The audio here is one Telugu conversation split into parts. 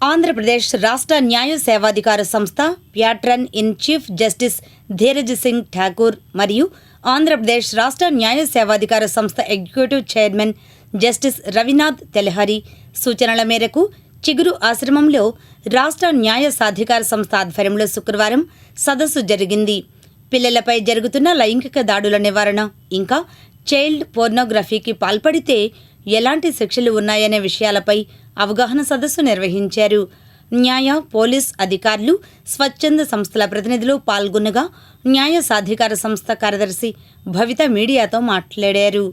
ఆంధ్రప్రదేశ్ రాష్ట్ర న్యాయ సేవాధికార సంస్థ patron in chief justice Dheeraj Singh Thakur మరియు ఆంధ్రప్రదేశ్ రాష్ట్ర న్యాయ సేవాధికార సంస్థ executive chairman justice Ravinath Tilhari సూచనల మేరకు చిగురు ఆశ్రమంలో రాష్ట్ర న్యాయ సాధికార సంస్థ ఆధ్వర్యంలో శుక్రవారం సదస్సు జరిగింది. పిల్లలపై జరుగుతున్న లైంగిక దాడుల నివారణ ఇంకా చైల్డ్ పోర్నోగ్రఫీకి పాల్పడితే ఎలాంటి శిక్షలు ఉన్నాయనే విషయాలపై అవగాహన సదస్సు నిర్వహించారు. న్యాయ పోలీస్ అధికారులు స్వచ్ఛంద సంస్థల ప్రతినిధులు పాల్గొనగా న్యాయ సాధికార సంస్థ కార్యదర్శి భవిత మీడియాతో మాట్లాడారు.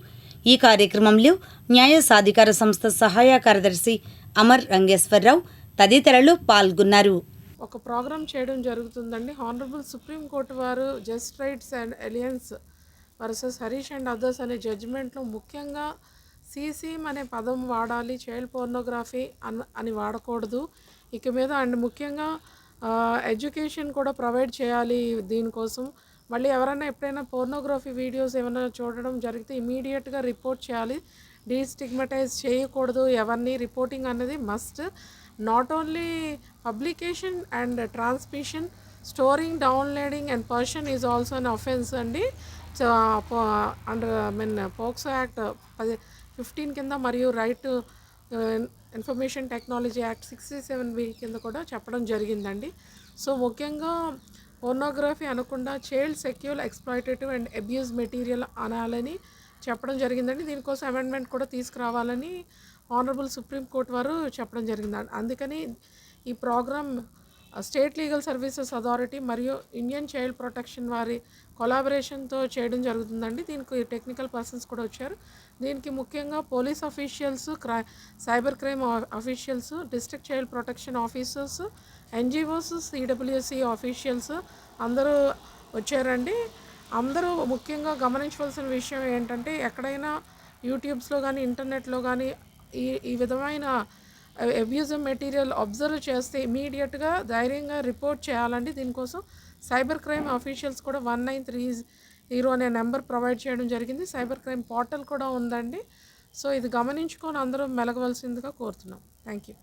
ఈ కార్యక్రమంలో న్యాయ సాధికార సంస్థ సహాయ కార్యదర్శి అమర్ రంగేశ్వరరావు తదితరులు పాల్గొన్నారు. ఒక ప్రోగ్రామ్ చేయడం జరుగుతుందండి. హానరబుల్ సుప్రీంకోర్టు వారు just rights and alliance versus Harish and others అనే జడ్జిమెంట్లో ముఖ్యంగా సీసీఎం అనే పదం వాడాలి చైల్డ్ పోర్నోగ్రఫీ అన్ అని వాడకూడదు. ఇక మీద అండ్ ముఖ్యంగా ఎడ్యుకేషన్ కూడా ప్రొవైడ్ చేయాలి దీనికోసం. మళ్ళీ ఎవరైనా ఎప్పుడైనా పోర్నోగ్రఫీ వీడియోస్ ఏమైనా చూడడం జరిగితే ఇమీడియట్గా రిపోర్ట్ చేయాలి. డీస్టిగ్మటైజ్ చేయకూడదు. ఎవరిని రిపోర్టింగ్ అనేది must. Not only publication and transmission storing downloading and possession is also an offence అండి. And I mean POCSO act పది ఫిఫ్టీన్ కింద మరియు right information technology act sixty seven B కింద కూడా చెప్పడం జరిగిందండి. సో ముఖ్యంగా పోర్నోగ్రఫీ అనకుండా child sexual exploitative and abuse material అనాలని చెప్పడం జరిగిందండి. దీనికోసం అమెండ్మెంట్ కూడా తీసుకురావాలని ఆనరబుల్ సుప్రీంకోర్టు వారు చెప్పడం జరిగిందండి. అందుకని ఈ program state legal services authority మరియు ఇండియన్ చైల్డ్ ప్రొటెక్షన్ వారి కొలాబరేషన్తో చేయడం జరుగుతుందండి. దీనికి టెక్నికల్ పర్సన్స్ కూడా వచ్చారు. దీనికి ముఖ్యంగా police officials cry cyber crime officials district child protection officers NGOs CWC officials అందరూ వచ్చారండి. అందరూ ముఖ్యంగా గమనించవలసిన విషయం ఏంటంటే ఎక్కడైనా యూట్యూబ్స్లో కానీ ఇంటర్నెట్లో కానీ ఈ ఈ విధమైన అబ్యూజివ్ మెటీరియల్ అబ్జర్వ్ చేస్తే ఇమీడియట్గా ధైర్యంగా రిపోర్ట్ చేయాలండి. దీనికోసం సైబర్ క్రైమ్ అఫీషియల్స్ కూడా వన్ నైన్ త్రీ జీరో అనే నెంబర్ ప్రొవైడ్ చేయడం జరిగింది. సైబర్ క్రైమ్ పోర్టల్ కూడా ఉందండి. సో ఇది గమనించుకొని అందరూ మెలగవలసిందిగా కోరుతున్నాం. Thank you